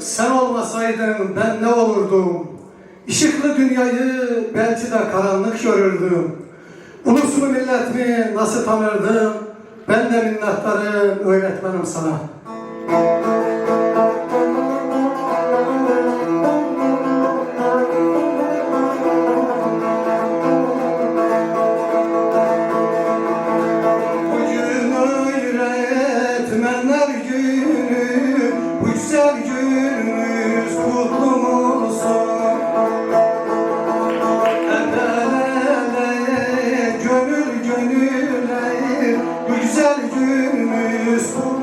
sen olmasaydın ben ne olurdum? Işıklı dünyayı belki de karanlık görürdüm. Ulusunu milletini nasıl tanırdım? Ben de minnettarım öğretmenim sana. Bugün öğretmenler günü, bu sevgi güzel günümüz kutlu